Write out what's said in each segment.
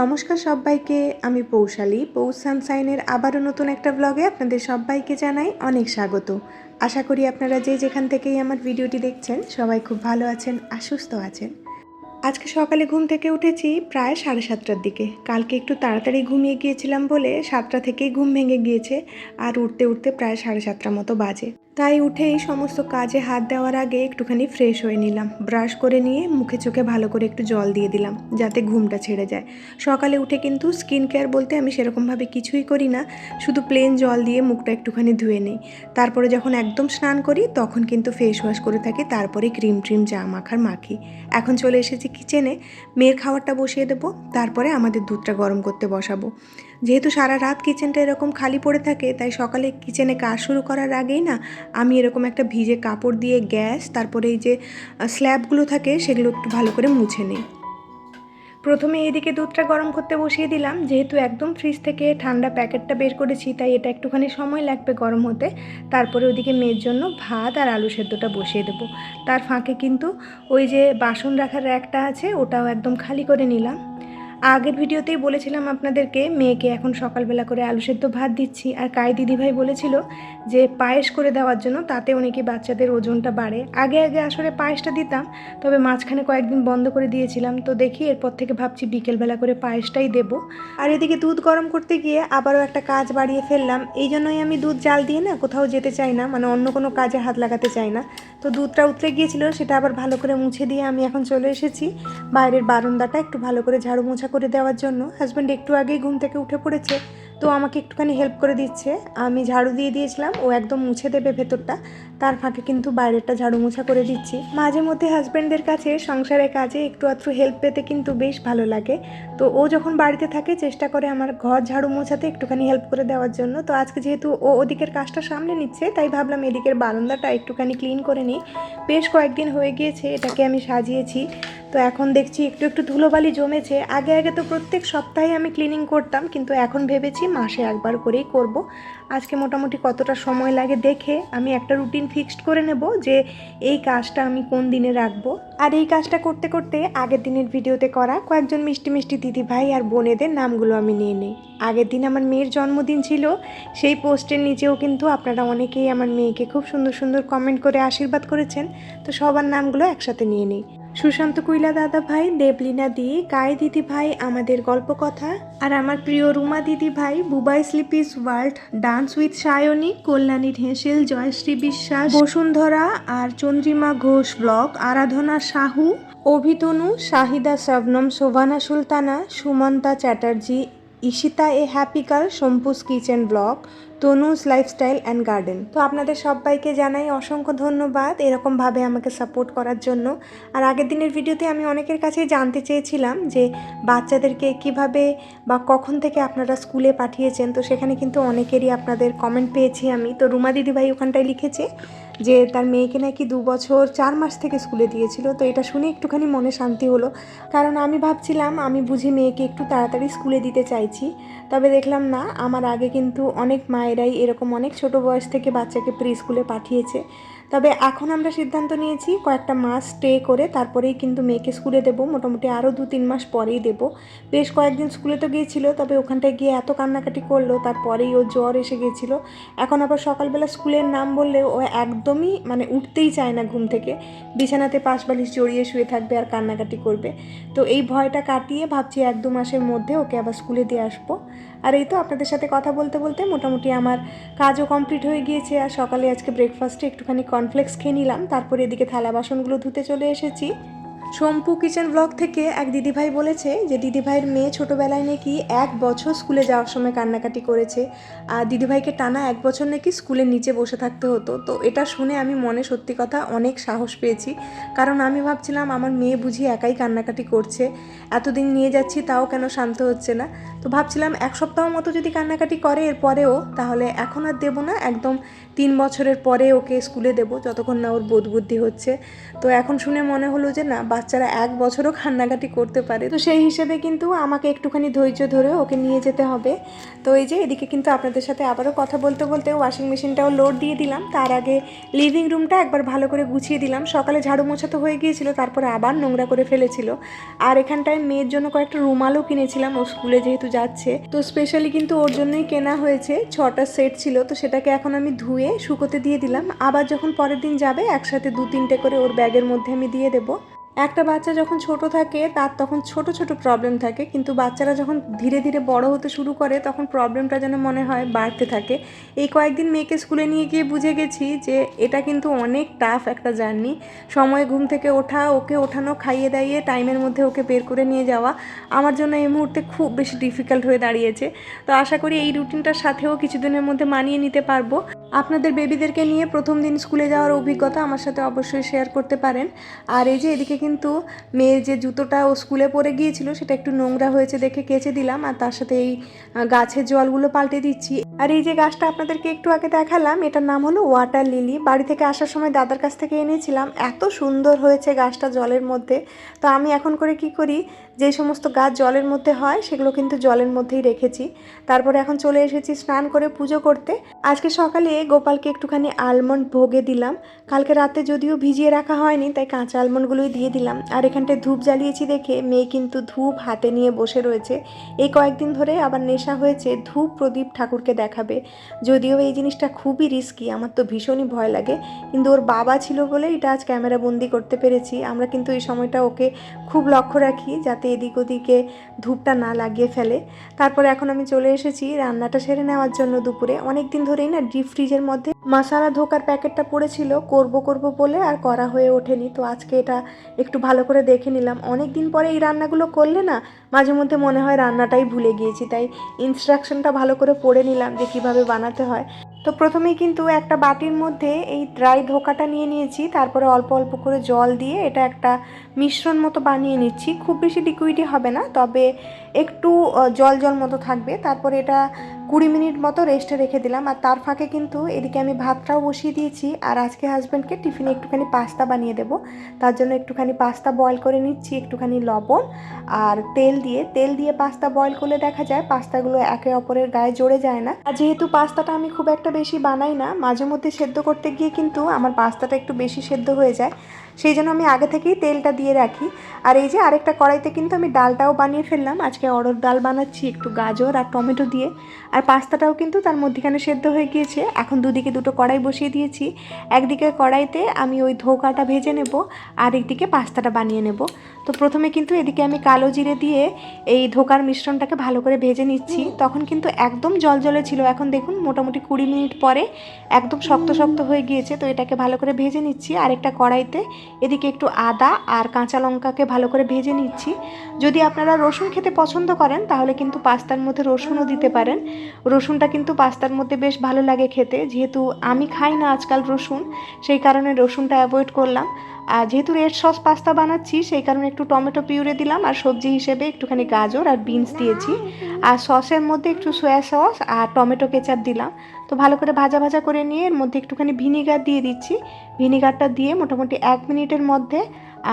নমস্কার সবাইকে, আমি পৌশালী। পৌষ সানসাইনের আবারও নতুন একটা ব্লগে আপনাদের সবাইকে জানাই অনেক স্বাগত। আশা করি আপনারা যে যেখান থেকেই আমার ভিডিওটি দেখছেন, সবাই খুব ভালো আছেন আর আছেন। আজকে সকালে ঘুম থেকে উঠেছি প্রায় সাড়ে সাতটার দিকে। কালকে একটু তাড়াতাড়ি ঘুমিয়ে গিয়েছিলাম বলে সাতটা থেকেই ঘুম ভেঙে গিয়েছে, আর উঠতে উঠতে প্রায় সাড়ে সাতটার মতো বাজে। তাই উঠে এই সমস্ত কাজে হাত দেওয়ার আগে একটুখানি ফ্রেশ হয়ে নিলাম। ব্রাশ করে নিয়ে মুখে চোখে ভালো করে একটু জল দিয়ে দিলাম, যাতে ঘুমটা ছেড়ে যায়। সকালে উঠে কিন্তু স্কিন কেয়ার বলতে আমি সেরকমভাবে কিছুই করি না, শুধু প্লেন জল দিয়ে মুখটা একটুখানি ধুয়ে নিই। তারপরে যখন একদম স্নান করি, তখন কিন্তু ফেস ওয়াশ করে থাকি, তারপরে ক্রিম ট্রিম যা মাখার মাখি। এখন চলে এসেছি কিচেনে মেয়ের খাবারটা বসিয়ে দেবো, তারপরে আমাদের দুধটা গরম করতে বসাবো। যেহেতু সারা রাত কিচেনটা এরকম খালি পড়ে থাকে, তাই সকালে কিচেনে কাজ শুরু করার আগেই না আমি এরকম একটা ভিজে কাপড় দিয়ে গ্যাস, তারপরে এই যে স্ল্যাবগুলো থাকে সেগুলো একটু ভালো করে মুছে নিই। প্রথমে এদিকে দুধটা গরম করতে বসিয়ে দিলাম, যেহেতু একদম ফ্রিজ থেকে ঠান্ডা প্যাকেটটা বের করেছি, তাই এটা একটুখানি সময় লাগবে গরম হতে। তারপরে ওদিকে মেয়ের জন্য ভাত আর আলু সেদ্ধটা বসিয়ে দেবো। তার ফাঁকে কিন্তু ওই যে বাসন রাখার র্যাকটা আছে, ওটাও একদম খালি করে নিলাম। আগের ভিডিওতেই বলেছিলাম আপনাদেরকে, মেয়েকে এখন সকালবেলা করে আলু সেদ্ধ ভাত দিচ্ছি। আর কাই দিদিভাই বলেছিল যে পায়েস করে দেওয়ার জন্য তাতে নাকি বাচ্চাদের ওজনটা বাড়ে। আগে আগে আসলে পায়েসটা দিতাম, তবে মাঝখানে কয়েকদিন বন্ধ করে দিয়েছিলাম। তো দেখি এরপর থেকে ভাবছি বিকেলবেলা করে পায়েসটাই দেব। আর এদিকে দুধ গরম করতে গিয়ে আবারও একটা কাজ বাড়িয়ে ফেললাম। এই জন্যই আমি দুধ জাল দিয়ে না কোথাও যেতে চাই না মানে অন্য কোনো কাজে হাত লাগাতে চাই না। তো দুধটা উতরে গিয়েছিল, সেটা আবার ভালো করে মুছে দিয়ে আমি এখন চলে এসেছি বাইরের বারান্দাটা একটু ভালো করে ঝাড়ু মোছা করে দেওয়ার জন্য। হাজব্যান্ড একটু আগেই ঘুম থেকে উঠে পড়েছে। তো আমাকে একটুখানি হেল্প করে দিচ্ছে। আমি ঝাড়ু দিয়ে দিয়েছিলাম, ও একদম মুছে দেবে ভেতরটা। তার ফাঁকে কিন্তু বাইরেরটা ঝাড়ু মোছা করে দিচ্ছি। মাঝে মধ্যে হাজব্যান্ডদের কাছে, সংসারের কাজে একটু আধটু হেল্প পেতে কিন্তু বেশ ভালো লাগে। তো ও যখন বাড়িতে থাকে, চেষ্টা করে আমার ঘর ঝাড়ু মোছাতে একটুখানি হেল্প করে দেওয়ার জন্য। তো আজকে যেহেতু ও ওদিকের কাজটা সামনে নিচ্ছে, তাই ভাবলাম এদিকের বারান্দাটা একটুখানি ক্লিন করে নিই। বেশ কয়েকদিন হয়ে গিয়েছে, এটাকে আমি সাজিয়েছি। তো এখন দেখছি একটু একটু ধুলোবালি জমেছে। আগে আগে তো প্রত্যেক সপ্তাহে আমি ক্লিনিং করতাম, কিন্তু এখন ভেবেছি মাসে একবার করেই করব। আজকে মোটামুটি কতটা সময় লাগে দেখে আমি একটা রুটিন ফিক্সড করে নেব যে এই কাজটা আমি কোন দিনে রাখব। আর এই কাজটা করতে করতে আগের দিনের ভিডিওতে করা কয়েকজন মিষ্টি মিষ্টি দিদি ভাই আর বোনেদের নামগুলো আমি নিয়ে নিই। আগের দিন আমার মেয়ের জন্মদিন ছিল, সেই পোস্টের নিচেও কিন্তু আপনারা অনেকেই আমার মেয়েকে খুব সুন্দর সুন্দর কমেন্ট করে আশীর্বাদ করেছেন। তো সবার নামগুলো একসাথে নিয়ে নিই। সুশান্ত কুইলা দাদা ভাই, দেবলিনা দি গায়ে দিদি ভাই, আমাদের গল্প কথা আর আমার প্রিয় রুমা দিদি ভাই, Bubai sleepy's world, dance with Sayani Kalyani ঢেঁসেল Joyshree Biswas, Basundhara, R Chandrima Ghosh blog Aradhana Sahu, Abhitanu, Shahida Shabnam Shobhana Sultana, Sumanta Chatterjee Ishita a happy girl Shampu's kitchen blog Tanuj lifestyle and garden তো আপনাদের সবাইকে জানাই অসংখ্য ধন্যবাদ এরকমভাবে আমাকে support করার জন্য। আর আগের দিনের ভিডিওতে আমি অনেকের কাছে জানতে চেয়েছিলাম যে বাচ্চাদেরকে কীভাবে বা কখন থেকে আপনারা স্কুলে পাঠিয়েছেন। তো সেখানে কিন্তু অনেকেরই আপনাদের কমেন্ট পেয়েছি আমি। তো রুমা দিদিভাই ওখানটায় লিখেছে যে তার মেয়েকে নাকি দু বছর চার মাস থেকে স্কুলে দিয়েছিল। তো এটা শুনে একটুখানি মনে শান্তি হলো। কারণ আমি ভাবছিলাম, আমি বুঝি মেয়েকে একটু তাড়াতাড়ি স্কুলে দিতে চাইছি। তবে দেখলাম না, আমার আগে কিন্তু অনেক মায়েরাই এরকম অনেক ছোট বয়স থেকে বাচ্চাকে প্রি স্কুলে পাঠিয়েছে। তবে এখন আমরা সিদ্ধান্ত নিয়েছি কয়েকটা মাস স্টে করে তারপরেই কিন্তু মেয়েকে স্কুলে দেবো। মোটামুটি আরও দু তিন মাস পরেই দেবো। বেশ কয়েকদিন স্কুলে তো গিয়েছিল, তবে ওখানটায় গিয়ে এত কান্নাকাটি করল, তারপরেই ও জ্বর এসে গেছিল এখন আবার সকালবেলা স্কুলের নাম বললে ও একদমই মানে উঠতেই চায় না ঘুম থেকে। বিছানাতে পাশ বালিশ জড়িয়ে শুয়ে থাকবে আর কান্নাকাটি করবে। তো এই ভয়টা কাটিয়ে ভাবছি এক দু মাসের মধ্যে ওকে আবার স্কুলে দিয়ে আসব। আর এই তো আপনাদের সাথে কথা বলতে বলতে মোটামুটি আমার কাজও কমপ্লিট হয়ে গিয়েছে, আর সকালে আজকে ব্রেকফাস্টে একটুখানি কর্নফ্লেক্স খেয়ে নিলাম, তারপরে এদিকে থালা বাসনগুলো ধুতে চলে এসেছি। শম্পু কিচেন ব্লগ থেকে এক দিদিভাই বলেছে যে দিদিভাইয়ের মেয়ে ছোটোবেলায় নাকি এক বছর স্কুলে যাওয়ার সময় কান্নাকাটি করেছে। আর দিদিভাইকে টানা এক বছর নাকি স্কুলের নিচে বসে থাকতে হতো। তো এটা শুনে আমি মনে সত্যি কথা অনেক সাহস পেয়েছি। কারণ আমি ভাবছিলাম আমার মেয়ে বুঝি একাই কান্নাকাটি করছে। এতদিন নিয়ে যাচ্ছি তাও কেন শান্ত হচ্ছে না? তো ভাবছিলাম এক সপ্তাহ মতো যদি কান্নাকাটি করে এরপরেও তাহলে এখন আর দেবো না। একদম তিন বছরের পরে ওকে স্কুলে দেবো, যতক্ষণ না ওর বোধ বুদ্ধি হচ্ছে। তো এখন শুনে মনে হলো যে না, বাচ্চারা এক বছরও কান্নাকাটি করতে পারে। তো সেই হিসেবে কিন্তু আমাকে একটুখানি ধৈর্য ধরে ওকে নিয়ে যেতে হবে। তো এই যে এদিকে কিন্তু আপনাদের সাথে আবারও কথা বলতে বলতে ওয়াশিং মেশিনটাও লোড দিয়ে দিলাম। তার আগে লিভিং রুমটা একবার ভালো করে গুছিয়ে দিলাম। সকালে ঝাড়ু মোছা তো হয়ে গিয়েছিল, তারপরে আবার নোংরা করে ফেলেছিল। আর এখানটায় মেয়ের জন্য কয়েকটা রুমালও কিনেছিলাম, ও স্কুলে যেহেতু যাচ্ছে। তো স্পেশালি কিন্তু ওর জন্যই কেনা হয়েছে, ছটা সেট ছিল। তো সেটাকে এখন আমি ধুয়ে শুকোতে দিয়ে দিলাম। আবার যখন পরের দিন যাবে, একসাথে দু তিনটে করে ওর ব্যাগের মধ্যে আমি দিয়ে দেবো। একটা বাচ্চা যখন ছোট থাকে, তার তখন ছোট ছোট প্রবলেম থাকে। কিন্তু বাচ্চারা যখন ধীরে ধীরে বড় হতে শুরু করে, তখন প্রবলেমটা যেন মনে হয় বাড়তে থাকে। এই কয়েকদিন মেয়েকে স্কুলে নিয়ে গিয়ে বুঝে গেছি যে, এটা কিন্তু অনেক টাফ একটা জার্নি সময় ঘুম থেকে ওঠা, ওকে ওঠানো, খাইয়ে দাইয়ে টাইমের মধ্যে ওকে বের করে নিয়ে যাওয়া, আমার জন্য এই মুহূর্তে খুব বেশি ডিফিকাল্ট হয়ে দাঁড়িয়েছে। তো আশা করি এই রুটিনটার সাথেও কিছুদিনের মধ্যে মানিয়ে নিতে পারব। আপনাদের বেবিদেরকে নিয়ে প্রথম দিন স্কুলে যাওয়ার অভিজ্ঞতা আমার সাথে অবশ্যই শেয়ার করতে পারেন। আর এই যে এদিকে কিন্তু মেয়ের যে জুতোটা ও স্কুলে পরে গিয়েছিল, সেটা একটু নোংরা হয়েছে দেখে কেচে দিলাম। আর তার সাথে এই গাছের জলগুলো পাল্টে দিচ্ছি। আর এই যে গাছটা আপনাদেরকে একটু আগে দেখালাম, এটার নাম হলো ওয়াটার লিলি। বাড়ি থেকে আসার সময় দাদার কাছ থেকে এনেছিলাম। এত সুন্দর হয়েছে গাছটা জলের মধ্যে। তো আমি এখন করে কি করি, যে সমস্ত গাছ জলের মধ্যে হয়, সেগুলো কিন্তু জলের মধ্যেই রেখেছি। তারপরে এখন চলে এসেছি স্নান করে পুজো করতে। আজকে সকালে গোপালকে একটুখানি আলমন্ড ভোগে দিলাম। কালকে রাতে যদিও ভিজিয়ে রাখা হয়নি, তাই কাঁচা আলমন্ডগুলোই দিয়ে দিলাম। আর এখানটায় ধূপ জ্বালিয়েছি দেখে মেয়ে কিন্তু ধূপ হাতে নিয়ে বসে রয়েছে। এই কয়েকদিন ধরে আবার নেশা হয়েছে, ধূপ প্রদীপ ঠাকুরকে দেখাবে। যদিও এই জিনিসটা খুবই রিস্কি আমার তো ভীষণই ভয় লাগে। কিন্তু ওর বাবা ছিল বলে এটা আজ ক্যামেরা বন্দি করতে পেরেছি। আমরা কিন্তু এই সময়টা ওকে খুব লক্ষ্য রাখি যাতে এদিক ওদিকে ধূপটা না লাগিয়ে ফেলে। তারপরে এখন আমি চলে এসেছি রান্নাটা সেরে নেওয়ার জন্য দুপুরে। অনেক দিন ধরেই না ডিপ ফ্রিজের মধ্যে মশালা ধোকার প্যাকেটটা পড়েছিল, করব করব বলে আর করা হয়ে ওঠেনি। তো আজকে এটা একটু ভালো করে দেখে নিলাম। অনেক দিন পরে এই রান্নাগুলো করলে না মাঝে মধ্যে মনে হয় রান্নাটাই ভুলে গিয়েছি, তাই ইনস্ট্রাকশনটা ভালো করে পড়ে নিলাম যে কীভাবে বানাতে হয়। তো প্রথমেই কিন্তু একটা বাটির মধ্যে এই ড্রাই ধোকাটা নিয়ে নিয়েছি, তারপরে অল্প অল্প করে জল দিয়ে এটা একটা মিশ্রণ মতো বানিয়ে নিচ্ছি। খুব বেশি লিকুইডই হবে না, তবে একটু জল জল মতো থাকবে। তারপরে এটা কুড়ি মিনিট মতো রেস্টে রেখে দিলাম। আর তার ফাঁকে কিন্তু এদিকে আমি ভাতটাও বসিয়ে দিয়েছি। আর আজকে হাজব্যান্ডকে টিফিনে একটুখানি পাস্তা বানিয়ে দেবো। তার জন্য একটুখানি পাস্তা বয়েল করে নিচ্ছি, একটুখানি লবণ আর তেল দিয়ে। তেল দিয়ে পাস্তা বয়েল করলে দেখা যায় পাস্তাগুলো একে অপরের গায়ে জড়ে যায় না। আর যেহেতু পাস্তাটা আমি খুব একটা বেশি বানাই না মাঝে মধ্যে সেদ্ধ করতে গিয়ে কিন্তু আমার পাস্তাটা একটু বেশি সেদ্ধ হয়ে যায়। সেই জন্য আমি আগে থেকেই তেলটা দিয়ে রাখি। আর এই যে আরেকটা কড়াইতে কিন্তু আমি ডালটাও বানিয়ে ফেললাম। আজকে অরড় ডাল বানাচ্ছি, একটু গাজর আর টমেটো দিয়ে। আর পাস্তাটাও কিন্তু তার মধ্যেখানে সেদ্ধ হয়ে গিয়েছে। এখন দুদিকে দুটো কড়াই বসিয়ে দিয়েছি। একদিকে কড়াইতে আমি ওই ধোকাটা ভেজে নেব আর একদিকে পাস্তাটা বানিয়ে নেব। তো প্রথমে কিন্তু এদিকে আমি কালো জিরে দিয়ে এই ধোকার মিশ্রণটাকে ভালো করে ভেজে নিচ্ছি। তখন কিন্তু একদম জল জলে ছিল। এখন দেখুন, মোটামুটি কুড়ি মিনিট পরে একদম শক্ত শক্ত হয়ে গিয়েছে। তো এটাকে ভালো করে ভেজে নিচ্ছি। আর একটা কড়াইতে এদিকে একটু আদা আর কাঁচা লঙ্কাকে ভালো করে ভেজে নিচ্ছি। যদি আপনারা রসুন খেতে পছন্দ করেন, তাহলে কিন্তু পাস্তার মধ্যে রসুনও দিতে পারেন। রসুনটা কিন্তু পাস্তার মধ্যে বেশ ভালো লাগে খেতে। যেহেতু আমি খাই না আজকাল রসুন, সেই কারণে রসুনটা অ্যাভয়েড করলাম। আর যেহেতু রেড সস পাস্তা বানাচ্ছি, সেই কারণে একটু টমেটো পিউরে দিলাম আর সবজি হিসেবে একটুখানি গাজর আর বিনস দিয়েছি। আর সসের মধ্যে একটু সয়া সস আর টমেটো কেচাপ দিলাম। তো ভালো করে ভাজা ভাজা করে নিয়ে এর মধ্যে একটুখানি ভিনিগার দিয়ে দিচ্ছি। ভিনিগারটা দিয়ে মোটামুটি এক মিনিটের মধ্যে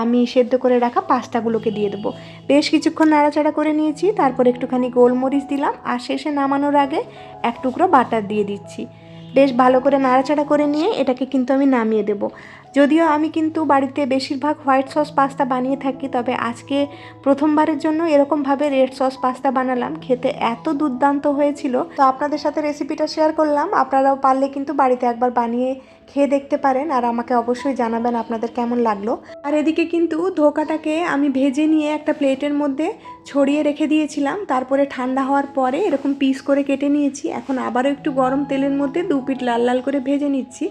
আমি সেদ্ধ করে রাখা পাস্তাগুলোকে দিয়ে দেবো। বেশ কিছুক্ষণ নাড়াচাড়া করে নিয়েছি, তারপর একটুখানি গোলমরিচ দিলাম আর শেষে নামানোর আগে এক টুকরো বাটার দিয়ে দিচ্ছি। বেশ ভালো করে নাড়াচাড়া করে নিয়ে এটাকে কিন্তু আমি নামিয়ে দেব। যদিও আমি কিন্তু বাড়িতে বেশিরভাগ হোয়াইট সস পাস্তা বানিয়ে থাকি, তবে আজকে প্রথমবারের জন্য এরকমভাবে রেড সস পাস্তা বানালাম। খেতে এত দুর্দান্ত হয়েছিল। তো আপনাদের সাথে রেসিপিটা শেয়ার করলাম। আপনারাও পারলে কিন্তু বাড়িতে একবার বানিয়ে খেয়ে দেখতে পারেন আর আমাকে অবশ্যই জানাবেন আপনাদের কেমন লাগল। আর এদিকে কিন্তু ধোকাটাকে আমি ভেজে নিয়ে একটা প্লেটের মধ্যে ছড়িয়ে রেখে দিয়েছিলাম। তারপরে ঠান্ডা হওয়ার পরে এরকম পিস করে কেটে নিয়েছি। এখন আবারও একটু গরম তেলের মধ্যে দু পিঠ লাল লাল করে ভেজে নিচ্ছি।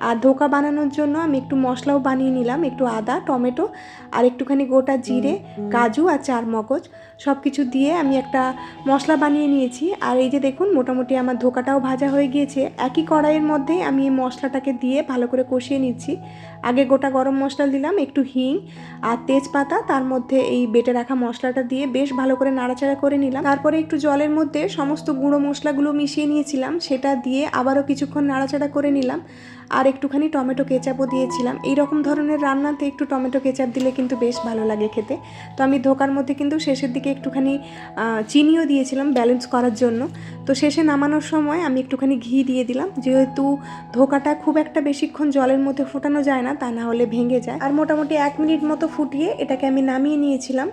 আর ধোকা বানানোর জন্য আমি একটু মশলাও বানিয়ে নিলাম, একটু আদা, টমেটো আর একটুখানি গোটা জিরে, কাজু আর চার মগজ সব কিছু দিয়ে আমি একটা মশলা বানিয়ে নিয়েছি। আর এই যে দেখুন, মোটামুটি আমার ধোকাটাও ভাজা হয়ে গিয়েছে। একই কড়াইয়ের মধ্যেই আমি এই মশলাটাকে দিয়ে ভালো করে কষিয়ে নিচ্ছি। আগে গোটা গরম মশলা দিলাম, একটু হিং আর তেজপাতা, তার মধ্যে এই বেটে রাখা মশলাটা দিয়ে বেশ ভালো করে নাড়াচাড়া করে নিলাম। তারপরে একটু জলের মধ্যে সমস্ত গুঁড়ো মশলাগুলো মিশিয়ে নিয়েছিলাম, সেটা দিয়ে আবারও কিছুক্ষণ নাড়াচাড়া করে নিলাম আর একটুখানি টমেটো কেচাপও দিয়েছিলাম। এই রকম ধরনের রান্নাতে একটু টমেটো কেচাপ দিলে কিন্তু বেশ ভালো লাগে খেতে। তো আমি ধোকার মধ্যে কিন্তু শেষের দিকে একটুখানি চিনিও দিয়েছিলাম ব্যালেন্স করার জন্য। তো শেষে নামানোর সময় আমি একটুখানি ঘি দিয়ে দিলাম। যেহেতু ধোকাটা খুব একটা বেশিক্ষণ জলের মধ্যে ফোটানো যায় না তা না হলে ভেঙে যায়। আর মোটামুটি এক মিনিট মতো ফুটিয়ে এটাকে আমি নামিয়ে নিয়েছিলাম।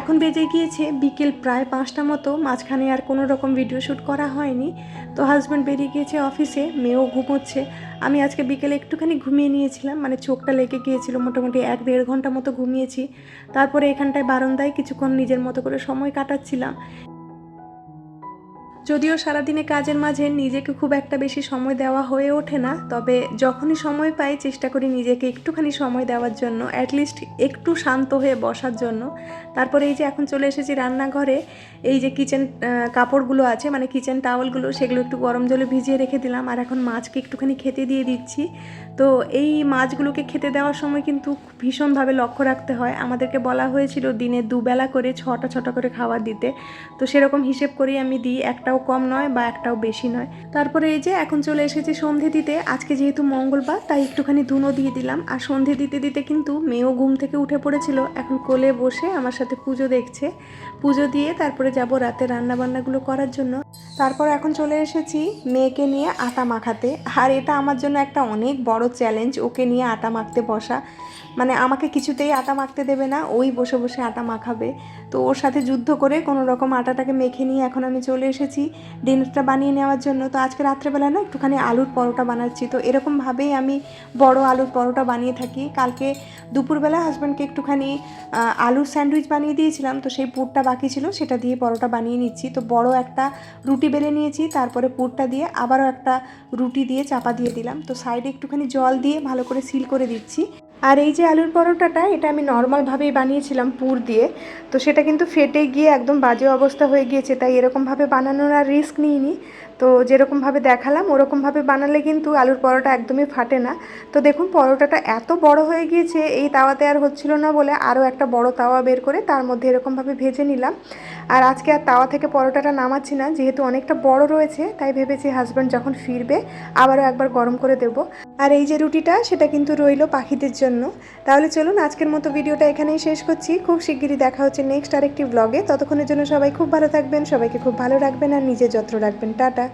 এখন বেজে গিয়েছে বিকেল প্রায় পাঁচটা মতো। মাঝখানে আর কোনো রকম ভিডিও শ্যুট করা হয়নি। তো হাজব্যান্ড বেরিয়ে গিয়েছে অফিসে মেয়েও ঘুমোচ্ছে। আমি আজকে বিকেলে একটুখানি ঘুমিয়ে নিয়েছিলাম মানে চোখটা লেগে গিয়েছিল, মোটামুটি এক দেড় ঘণ্টা মতো ঘুমিয়েছি। তারপরে এখানটায় বারান্দায় কিছুক্ষণ নিজের মতো করে সময় কাটাচ্ছিলাম। যদিও সারাদিনে কাজের মাঝে নিজেকে খুব একটা বেশি সময় দেওয়া হয়ে ওঠে না, তবে যখনই সময় পাই চেষ্টা করি নিজেকে একটুখানি সময় দেওয়ার জন্য অ্যাটলিস্ট একটু শান্ত হয়ে বসার জন্য। তারপরে এই যে এখন চলে এসেছি রান্নাঘরে, এই যে কিচেন কাপড়গুলো আছে মানে কিচেন টাওয়ালগুলো সেগুলো একটু গরম জলে ভিজিয়ে রেখে দিলাম, আর এখন মাছকে একটুখানি খেতে দিয়ে দিচ্ছি। তো এই মাছগুলোকে খেতে দেওয়ার সময় কিন্তু ভীষণভাবে লক্ষ্য রাখতে হয়। আমাদেরকে বলা হয়েছিল দিনে দুবেলা করে ছটা ছটা করে খাবার দিতে। তো সেরকম হিসেব করেই আমি দিই, একটাও কম নয় বা একটাও বেশি নয়। তারপরে এই যে এখন চলে এসেছে সন্ধে দিতে। আজকে যেহেতু মঙ্গলবার, তাই একটুখানি ধুনো দিয়ে দিলাম। আর সন্ধে দিতে দিতে কিন্তু মেয়েও ঘুম থেকে উঠে পড়েছিল। এখন কোলে বসে আমার সাথে পুজো দেখছে। পুজো দিয়ে তারপরে যাব রাতে রান্না বান্নাগুলো করার জন্য। তারপর এখন চলে এসেছি মেয়েকে নিয়ে আটা মাখাতে। আর এটা আমার জন্য একটা অনেক বড় চ্যালেঞ্জ ওকে নিয়ে আটা মাখতে বসা। মানে আমাকে কিছুতেই আটা মাখতে দেবে না, ওই বসে বসে আটা মাখাবে। তো ওর সাথে যুদ্ধ করে কোনো রকম আটাটাকে মেখে নিয়ে এখন আমি চলে এসেছি ডিনারটা বানিয়ে নেওয়ার জন্য। তো আজকে রাত্রেবেলা না একটুখানি আলুর পরোটা বানাচ্ছি। তো এরকমভাবেই আমি বড় আলুর পরোটা বানিয়ে থাকি। কালকে দুপুরবেলা হাজব্যান্ডকে একটুখানি আলুর স্যান্ডউইচ বানিয়ে দিয়েছিলাম। তো সেই পুরটা বাকি ছিল, সেটা দিয়ে পরোটা বানিয়ে নিচ্ছি। তো বড় একটা রুটি বেলে নিয়েছি, তারপরে পুরটা দিয়ে আবারও একটা রুটি দিয়ে চাপা দিয়ে দিলাম। তো সাইডে একটুখানি জল দিয়ে ভালো করে সিল করে দিচ্ছি। আর এই যে আলুর পরোটাটা, এটা আমি নর্মালভাবেই বানিয়েছিলাম পুর দিয়ে। তো সেটা কিন্তু ফেটে গিয়ে একদম বাজে অবস্থা হয়ে গিয়েছে, তাই এরকমভাবে বানানোর আর রিস্ক নিইনি। তো যেরকমভাবে দেখালাম ওরকমভাবে বানালে কিন্তু আলুর পরোটা একদমই ফাটে না। তো দেখুন, পরোটাটা এত বড় হয়ে গিয়েছে, এই তাওয়াতে আর হচ্ছিল না বলে আরও একটা বড় তাওয়া বের করে তার মধ্যে এরকমভাবে ভেজে নিলাম। আর আজকে আর তাওয়া থেকে পরোটাটা নামাচ্ছি না, যেহেতু অনেকটা বড় রয়েছে, তাই ভেবেছি হাজব্যান্ড যখন ফিরবে, আবারও একবার গরম করে দেব। আর এই যে রুটিটা, সেটা কিন্তু রইল পাখিদের জন্য। তাহলে চলুন আজকের মতো ভিডিওটা এখানেই শেষ করছি। খুব শিগগিরই দেখা হচ্ছে নেক্সট আরেকটি ব্লগে ততক্ষণের জন্য সবাই খুব ভালো থাকবেন, সবাইকে খুব ভালো রাখবেন আর নিজের যত্ন রাখবেন। টাটা।